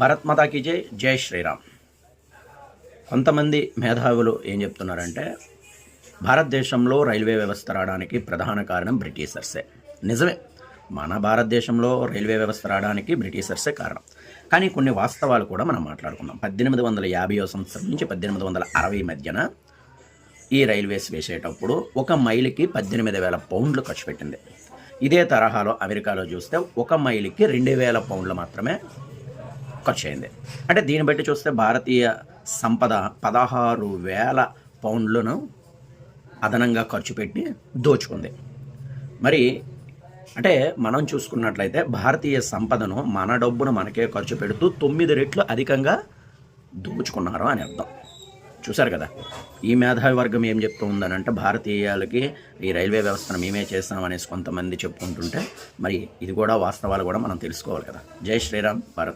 భారత్ మాతాకి జై జై శ్రీరామ్. కొంతమంది మేధావులు ఏం చెప్తున్నారంటే భారతదేశంలో రైల్వే వ్యవస్థ రావడానికి ప్రధాన కారణం బ్రిటిషర్సే. నిజమే. మన భారతదేశంలో రైల్వే వ్యవస్థ రావడానికి బ్రిటిషర్సే కారణం. కానీ కొన్ని వాస్తవాలు కూడా మనం మాట్లాడుకుందాం. పద్దెనిమిది వందల యాభైవ సంవత్సరం నుంచి పద్దెనిమిది వందల అరవై మధ్యన ఈ రైల్వేస్ వేసేటప్పుడు ఒక మైలుకి పద్దెనిమిది వేల పౌండ్లు ఖర్చు పెట్టింది. ఇదే తరహాలో అమెరికాలో చూస్తే ఒక మైలుకి రెండు వేల పౌండ్లు మాత్రమే ఖర్చు అయింది అంటే దీన్ని బట్టి చూస్తే భారతీయ సంపద పదహారు వేల పౌండ్లను అదనంగా ఖర్చు పెట్టి దోచుకుంది. మరి అంటే మనం చూసుకున్నట్లయితే భారతీయ సంపదను మన డబ్బును మనకే ఖర్చు పెడుతూ తొమ్మిది రెట్లు అధికంగా దోచుకున్నారు అని అర్థం. చూశారు కదా? ఈ మేధావి వర్గం ఏం చెప్తూ ఉందనంటే భారతీయులకి ఈ రైల్వే వ్యవస్థను మేమే చేస్తామనేసి కొంతమంది చెప్పుకుంటుంటే మరి ఇది కూడా వాస్తవాలు కూడా మనం తెలుసుకోవాలి కదా. జై శ్రీరామ్ భారత్.